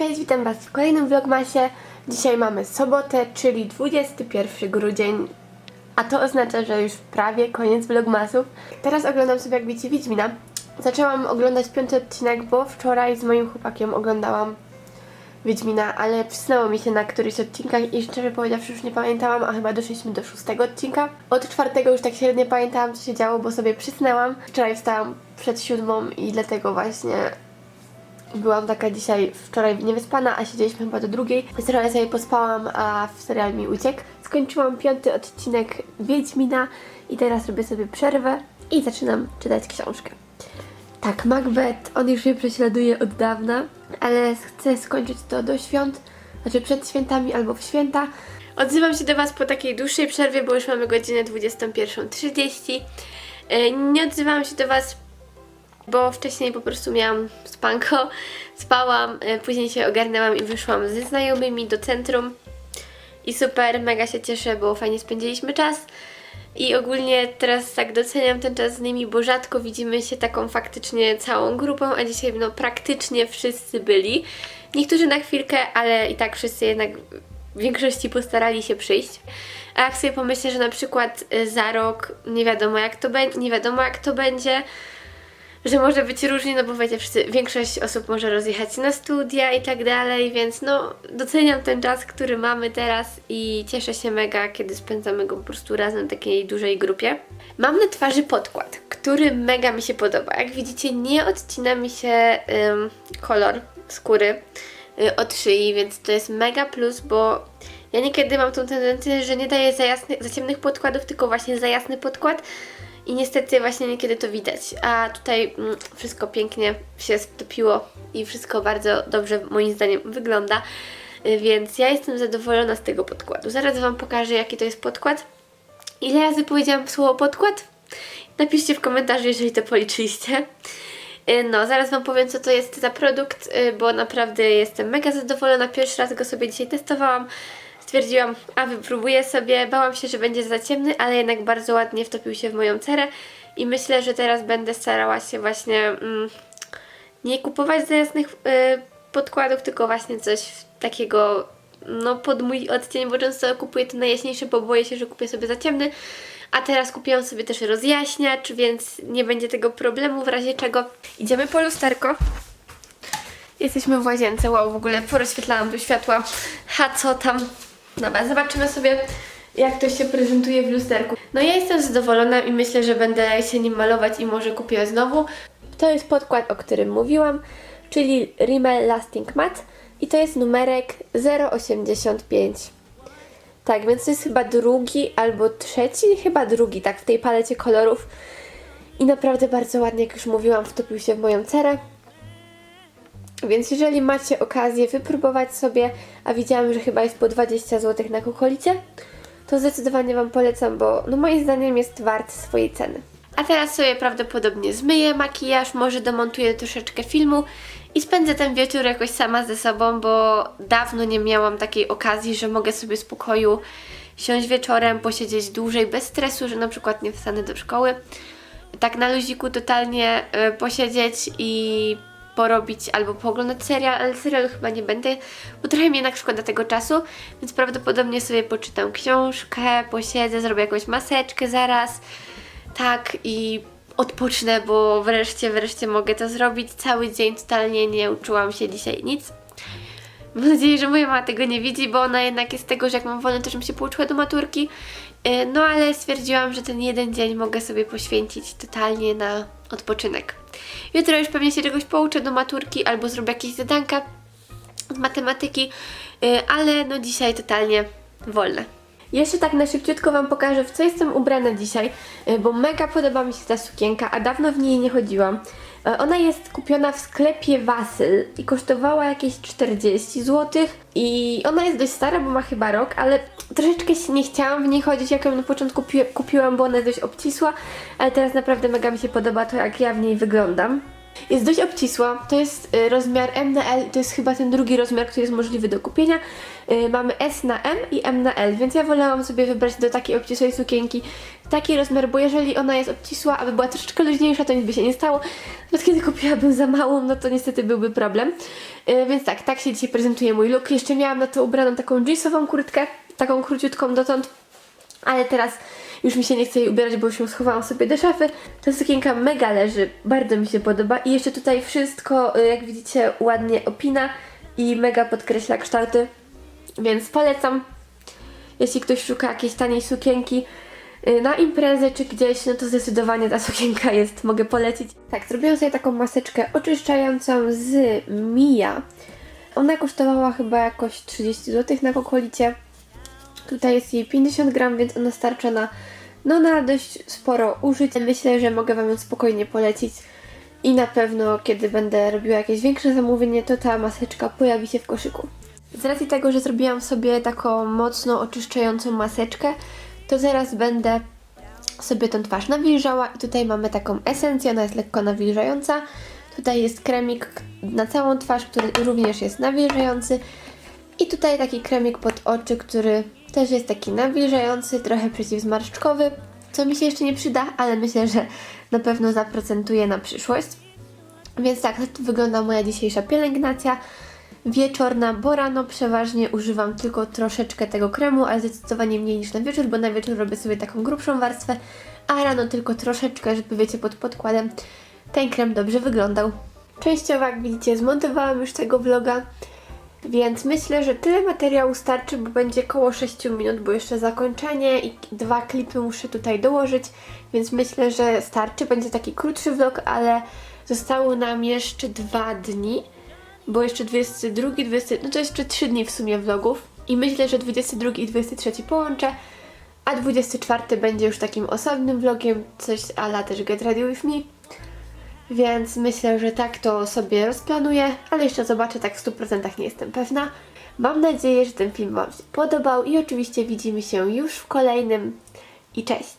Cześć, witam Was w kolejnym vlogmasie. Dzisiaj mamy sobotę, czyli 21 grudzień, a to oznacza, że już prawie koniec vlogmasów. Teraz oglądam sobie, jak widzicie, Wiedźmina. Zaczęłam oglądać piąty odcinek, bo wczoraj z moim chłopakiem oglądałam Wiedźmina, ale przysnęło mi się na któryś odcinkach i szczerze powiedziawszy już nie pamiętałam, a chyba doszliśmy do szóstego odcinka. Od czwartego już tak średnio pamiętałam, co się działo, bo sobie przysnęłam. Wczoraj wstałam przed siódmą i dlatego właśnie Byłam taka dzisiaj, wczoraj niewyspana, a siedzieliśmy chyba do drugiej. Trochę sobie pospałam, a w serial mi uciekł. Skończyłam piąty odcinek Wiedźmina i teraz robię sobie przerwę i zaczynam czytać książkę. Tak, Macbeth, on już mnie prześladuje od dawna, ale chcę skończyć to do świąt, znaczy przed świętami albo w święta. Odzywam się do Was po takiej dłuższej przerwie, bo już mamy godzinę 21.30. E, Nie odzywałam się do Was bo wcześniej po prostu miałam spanko, spałam, y, później się ogarnęłam i wyszłam ze znajomymi do centrum i super, mega się cieszę, bo fajnie spędziliśmy czas i ogólnie teraz tak doceniam ten czas z nimi, bo rzadko widzimy się taką faktycznie całą grupą, a dzisiaj no praktycznie wszyscy byli. Niektórzy na chwilkę, ale i tak wszyscy jednak w większości postarali się przyjść. A jak sobie pomyślę, że na przykład y, za rok nie wiadomo jak to będzie, nie wiadomo jak to będzie, że może być różnie, no bo wiecie, wszyscy, większość osób może rozjechać na studia i tak dalej, więc no doceniam ten czas, który mamy teraz i cieszę się mega, kiedy spędzamy go po prostu razem w takiej dużej grupie. Mam na twarzy podkład, który mega mi się podoba. Jak widzicie, nie odcina mi się ym, kolor skóry y, od szyi, więc to jest mega plus, bo ja niekiedy mam tą tendencję, że nie daję za, jasnych, za ciemnych podkładów, tylko właśnie za jasny podkład. I niestety właśnie niekiedy to widać. A tutaj mm, wszystko pięknie się stopiło i wszystko bardzo dobrze moim zdaniem wygląda. Y, Więc ja jestem zadowolona z tego podkładu. Zaraz Wam pokażę jaki to jest podkład. Ile razy powiedziałam słowo podkład? Napiszcie w komentarzu, jeżeli to policzyliście. Y, No, zaraz Wam powiem, co to jest za produkt, y, bo naprawdę jestem mega zadowolona. Pierwszy raz go sobie dzisiaj testowałam. Stwierdziłam, a wypróbuję sobie. Bałam się, że będzie za ciemny, ale jednak bardzo ładnie wtopił się w moją cerę. I myślę, że teraz będę starała się właśnie mm, nie kupować za jasnych y, podkładów, tylko właśnie coś takiego no pod mój odcień, bo często kupuję to najjaśniejsze, bo boję się, że kupię sobie za ciemny. A teraz kupiłam sobie też rozjaśniacz, więc nie będzie tego problemu, w razie czego idziemy po lusterko. Jesteśmy w łazience, wow, w ogóle porozświetlałam tu światła. Ha, co tam? Dobra, zobaczymy sobie, jak to się prezentuje w lusterku. No ja jestem zadowolona i myślę, że będę się nim malować i może kupię znowu. To jest podkład, o którym mówiłam, czyli Rimmel Lasting Matte i to jest numerek 085. Tak, więc to jest chyba drugi albo trzeci, chyba drugi, tak, w tej palecie kolorów. I naprawdę bardzo ładnie, jak już mówiłam, wtopił się w moją cerę. Więc jeżeli macie okazję wypróbować sobie, a widziałam, że chyba jest po 20 zł na kukolicie, to zdecydowanie Wam polecam, bo no moim zdaniem jest wart swojej ceny. A teraz sobie prawdopodobnie zmyję makijaż, może domontuję troszeczkę filmu i spędzę ten wieczór jakoś sama ze sobą, bo dawno nie miałam takiej okazji, że mogę sobie z pokoju siąść wieczorem, posiedzieć dłużej bez stresu, że na przykład nie wstanę do szkoły. Tak na luziku totalnie y, posiedzieć i porobić albo pooglądać serial, ale serialu chyba nie będę, bo trochę mi jednak szkoda tego czasu, więc prawdopodobnie sobie poczytam książkę, posiedzę, zrobię jakąś maseczkę zaraz, tak i odpocznę, bo wreszcie, wreszcie mogę to zrobić. Cały dzień totalnie nie uczyłam się dzisiaj nic. Mam nadzieję, że moja mama tego nie widzi, bo ona jednak jest tego, że jak mam wolne, to żebym się pouczyła do maturki. Yy, No ale stwierdziłam, że ten jeden dzień mogę sobie poświęcić totalnie na odpoczynek. Jutro już pewnie się czegoś pouczę do maturki albo zrobię jakieś zadanka z matematyki, yy, ale no dzisiaj totalnie wolne. Jeszcze tak na szybciutko Wam pokażę, w co jestem ubrana dzisiaj, y, bo mega podoba mi się ta sukienka, a dawno w niej nie chodziłam. Y, Ona jest kupiona w sklepie Wasyl i kosztowała jakieś 40 zł i ona jest dość stara, bo ma chyba rok, ale troszeczkę się nie chciałam w niej chodzić, jak ją na początku kupi- kupiłam, bo ona jest dość obcisła, ale teraz naprawdę mega mi się podoba to, jak ja w niej wyglądam. Jest dość obcisła, to jest y, rozmiar M na L, to jest chyba ten drugi rozmiar, który jest możliwy do kupienia. Y, Mamy S na M i M na L, więc ja wolałam sobie wybrać do takiej obcisłej sukienki taki rozmiar, bo jeżeli ona jest obcisła, aby była troszeczkę luźniejsza, to nic by się nie stało. Nawet kiedy kupiłabym za małą, no to niestety byłby problem. Y, Więc tak, tak się dzisiaj prezentuje mój look. Jeszcze miałam na to ubraną taką jeansową kurtkę, taką króciutką dotąd, ale teraz już mi się nie chce jej ubierać, bo już ją schowałam sobie do szafy. Ta sukienka mega leży, bardzo mi się podoba i jeszcze tutaj wszystko, y, jak widzicie, ładnie opina i mega podkreśla kształty, więc polecam. Jeśli ktoś szuka jakiejś taniej sukienki y, na imprezę czy gdzieś, no to zdecydowanie ta sukienka jest, mogę polecić. Tak, zrobiłam sobie taką maseczkę oczyszczającą z Mia. Ona kosztowała chyba jakoś 30 zł na okolicie. Tutaj jest jej 50 gram, więc ona starcza na, no, na dość sporo użyć. Myślę, że mogę Wam ją spokojnie polecić i na pewno, kiedy będę robiła jakieś większe zamówienie, to ta maseczka pojawi się w koszyku. Z racji tego, że zrobiłam sobie taką mocno oczyszczającą maseczkę, to zaraz będę sobie tą twarz nawilżała i tutaj mamy taką esencję, ona jest lekko nawilżająca. Tutaj jest kremik na całą twarz, który również jest nawilżający. I tutaj taki kremik pod oczy, który też jest taki nawilżający, trochę przeciwzmarszczkowy, co mi się jeszcze nie przyda, ale myślę, że na pewno zaprocentuje na przyszłość. Więc tak, tak tu wygląda moja dzisiejsza pielęgnacja wieczorna, bo rano przeważnie używam tylko troszeczkę tego kremu, ale zdecydowanie mniej niż na wieczór, bo na wieczór robię sobie taką grubszą warstwę, a rano tylko troszeczkę, żeby wiecie, pod podkładem ten krem dobrze wyglądał. Częściowo, jak widzicie, zmontowałam już tego vloga, więc myślę, że tyle materiału starczy, bo będzie koło 6 minut, bo jeszcze zakończenie i dwa klipy muszę tutaj dołożyć, więc myślę, że starczy. Będzie taki krótszy vlog, ale zostało nam jeszcze dwa dni, bo jeszcze 22, 20, no to jeszcze 3 dni w sumie vlogów i myślę, że 22 i 23 połączę, a 24 będzie już takim osobnym vlogiem, coś ala też Get Ready With Me. Więc myślę, że tak to sobie rozplanuję, ale jeszcze zobaczę, tak w 100% nie jestem pewna. Mam nadzieję, że ten film Wam się podobał i oczywiście widzimy się już w kolejnym i cześć!